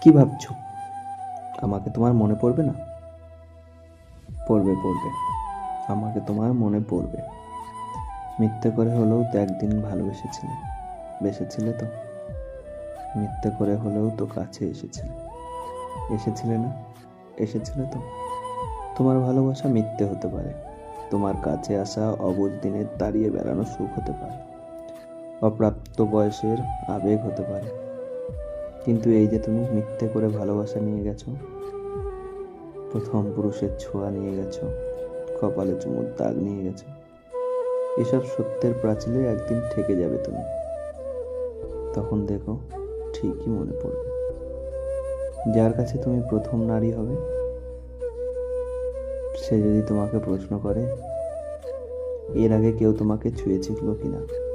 কি ভাবছ? আমাকে তোমার মনে পড়বে না? পড়বে পড়বে। আমাকে তোমার মনে পড়বে। মিথ্যে করে হলেও তো একদিন ভালোবেসেছিলে। বেসেছিলে তো? মিথ্যে করে হলেও তো কাছে এসেছিলে। এসেছিলে না? এসেছিলে তো? তোমার ভালোবাসা মিথ্যে হতে পারে। তোমার কাছে আসা অবুঝ দিনের তাড়িয়ে বেড়ানো সুখ হতে পারে। অপ্রাপ্ত বয়সের আবেগ হতে পারে। কিন্তু এই যে তুমি মিথ্যে করে ভালোবাসা নিয়ে গেছো, প্রথম পুরুষের ছোঁয়া নিয়ে গেছো, কপালে চুমুর দাগ নিয়ে গেছো, এসব সত্যের প্রাচীলে একদিন ঠেকে যাবে তুমি। তখন দেখো ঠিকই মনে পড়বে। যার কাছে তুমি প্রথম নারী হবে, সে যদি তোমাকে প্রশ্ন করে, এর আগে কেউ তোমাকে ছুঁয়েছিল কিনা?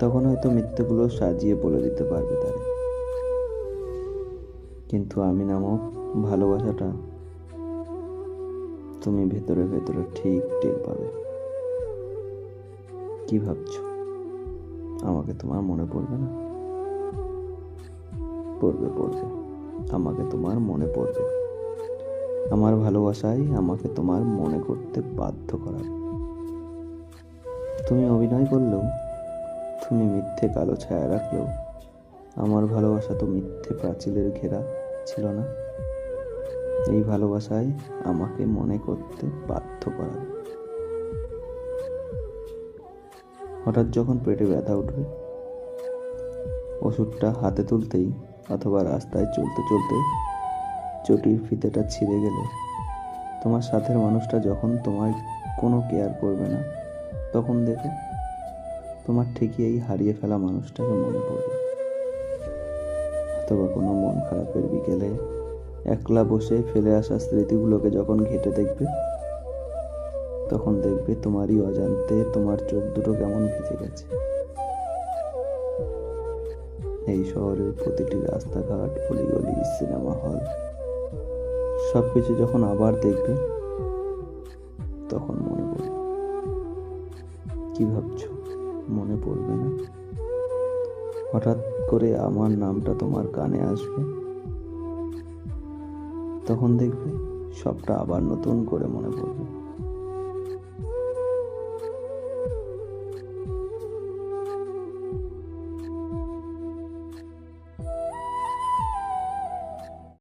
তখন হয়তো মিথ্যেগুলো সাজিয়ে বলে দিতে পারবে তারে। কিন্তু আমি নামক ভালোবাসাটা তুমি ভেতরে ভেতরে ঠিক টের পাবে। কি ভাবছ? আমাকে তোমার মনে পড়বে না? পড়বে পড়বে। আমাকে তোমার মনে পড়বে। আমার ভালোবাসাই আমাকে তোমার মনে করতে বাধ্য করাবে। তুমি অভিনয় করলেও তুমি মিথ্যে কালো ছায়া রাখলেও আমার ভালোবাসা তো মিথ্যে প্রাচীলের ঘেরা ছিল না। এই ভালোবাসায় আমাকে মনে করতে বাধ্য করাবে হঠাৎ যখন পেটে ব্যথা উঠবে, ওষুধটা হাতে তুলতেই অথবা রাস্তায় চলতে চলতে চটির ফিতেটা ছিঁড়ে গেলে তোমার সাথের মানুষটা যখন তোমায় কোনো কেয়ার করবে না, তখন দেখো তোমার ঠিকই এই হারিয়ে ফেলা মানুষটাকে মনে পড়বে অথবা কোনো মন খারাপের বিকেলে একলা বসে ফেলে আসা স্মৃতিগুলোকে যখন ঘেটে দেখবে, তখন দেখবে তোমারই অজান্তে তোমার চোখ দুটো কেমন ভিজে গেছে। এই শহরের প্রতিটি রাস্তাঘাট, অলিগলি সিনেমা হল সব কিছু যখন আবার দেখবে, তখন মনে পড়বে কি ভাবছ? মনে পড়বে না। হঠাৎ করে আমার নামটা তোমার কানে আসবে। তখন দেখবে সবটা আবার নতুন করে মনে পড়বে।